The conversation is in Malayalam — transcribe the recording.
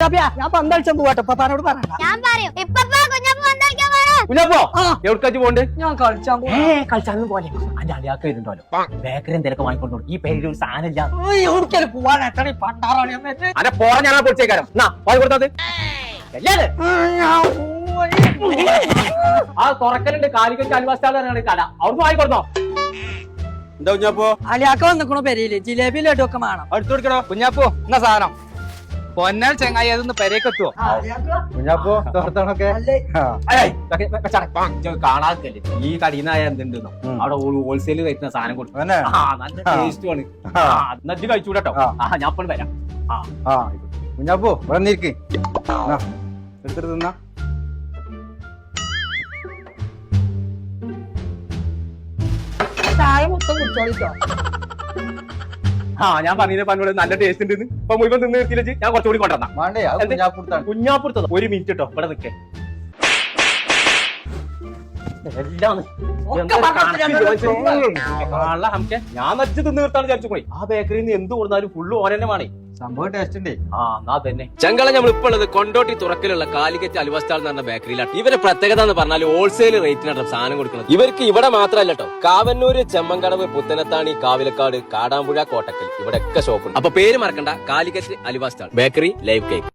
ഞാൻ പറയണ്ട. ഞാൻ പറയും. ഇപ്പപ്പാ കുഞ്ഞപ്പ വന്നേക്കാൻ വേണം കുഞ്ഞാപ്പോ ആ. എവിടേക്കാച്ച് പോണ്ട് ഞാൻ കളിച്ചാൻ ഏ കളിച്ചാലും പോലെ അന്റെ അളിയാക്ക വരുന്നുണ്ടല്ലോ. ബേക്കറി എന്തെങ്കിലും വാങ്ങിക്കൊണ്ടു ഈ പേരിൽ ഒരു എവിടേക്കാലും പോവാൻ? എത്ര അതെ പോറ എന്നാ കൊടുത്തത് എല്ലാരും ആ, തുറക്കലുണ്ട്. കാലിക്കറ്റ് കട അവിടുന്ന് കൊടുത്തോ. എന്താ കുഞ്ഞാപ്പോ? വന്നിക്കണോ പെരയിൽ. ജിലേബി ലഡു ഒക്കെ വേണം. അടുത്ത് കൊടുക്കണോ? കുഞ്ഞാപ്പോ എന്നാ സാധനം? പൊന്നാൽ ചെങ്ങായി അതൊന്ന് പെരേക്കെത്തുവോ? കുഞ്ഞാപ്പോ തോർത്തണൊക്കെ അല്ലേ? കാണാക്കല്ലേ ഈ കടീന്നായ എന്തുണ്ടെന്നോ അവിടെ ഹോൾസെയിൽ കഴിക്കുന്ന സാധനം കൊടുക്കും ആ നല്ല. ടേസ്റ്റ് ആണ്. ആ. എന്നിട്ട് കഴിച്ചൂടട്ടോ ആ. ഞാൻ ഇപ്പോൾ വരാം. ആ. കുഞ്ഞാപ്പോ വന്നിരിക്ക്. എടുത്തിട്ട് തിന്നാ. ചായ മൊത്തം കുടിച്ചോളിട്ടോ. ആ ഞാൻ പറഞ്ഞില്ലേ പറഞ്ഞോട് നല്ല ടേസ്റ്റ് ഉണ്ട് ഇപ്പൊ മുഴുവൻ തിന്ന് നിർത്തിയില്ലേ ഞാൻ കുറച്ചുകൂടി കൊണ്ടുവന്നാ. വേണ്ടേ അത് എന്ത്? കുഞ്ഞാപ്പൂ എടുത്താണ് കുഞ്ഞാപ്പുറത്തത് ഒരു മിനിറ്റ് കേട്ടോ ഇവിടെ നിൽക്കേ ഞാൻ നച്ചു തിന്ന് തീർത്താണ് വിചാരിച്ചു പോയി. ആ ബേക്കറിയിൽ നിന്ന് എന്ത് കൊടുത്താലും ഫുള്ള് ഓരന്നെ വേണേ സംഭവം ടേസ്റ്റ് ഉണ്ടേ. ആ എന്നാ തന്നെ ചെങ്കള നമ്മൾ ഇപ്പോൾ ഉള്ളത് കൊണ്ടോട്ടി തുറക്കലുള്ള കാലിക്കറ്റ് അലുവസ്റ്റാൾ എന്ന് പറഞ്ഞ ബേക്കറിയിലാണ് ഇവരെ പ്രത്യേകത എന്ന് പറഞ്ഞാൽ ഹോൾസെയിൽ റേറ്റിനാണ് സാധനം കൊടുക്കുന്നത്. ഇവർക്ക് ഇവിടെ മാത്രമല്ല കേട്ടോ കാവന്നൂര് ചെമ്മങ്കടവ് പുത്തനത്താണി കാവിലക്കാട് കാടാമ്പുഴ കോട്ടക്കൽ. ഇവിടെയൊക്കെ ഷോപ്പുണ്ട് അപ്പൊ പേര് മറക്കണ്ട. കാലിക്കറ്റ് അലുവസ്റ്റാൾ ബേക്കറി ലൈവ് കേക്ക്